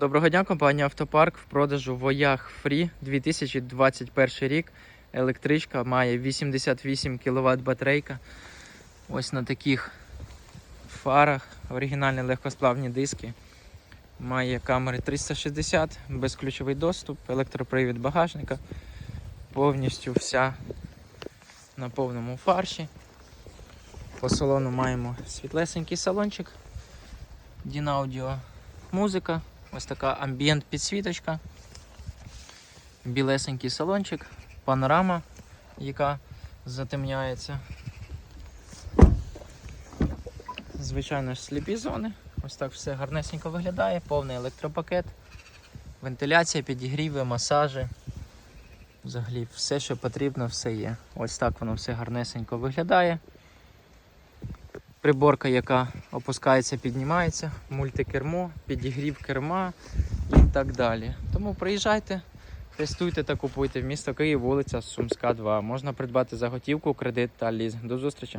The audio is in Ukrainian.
Доброго дня, компанія Автопарк в продажу Voyage Free 2021 рік. Електричка має 88 кВт батарейка. Ось на таких фарах, оригінальні легкосплавні диски. Має камери 360, безключовий доступ, електропривід багажника. Повністю вся на повному фарші. По салону маємо світлесенький салончик. Дінаудіо музика. Ось така амбієнт підсвіточка. Білесенький салончик, панорама, яка затемняється. Звичайно ж сліпі зони. Ось так все гарнесенько виглядає, повний електропакет, вентиляція, підігріви, масажі. Взагалі все, що потрібно, все є. Ось так воно все гарнесенько виглядає. Приборка, яка опускається, піднімається, мультикермо, підігрів керма і так далі. Тому приїжджайте, тестуйте та купуйте в місто Київ, вулиця Сумська, 2. Можна придбати за готівку, кредит та ліз. До зустрічі!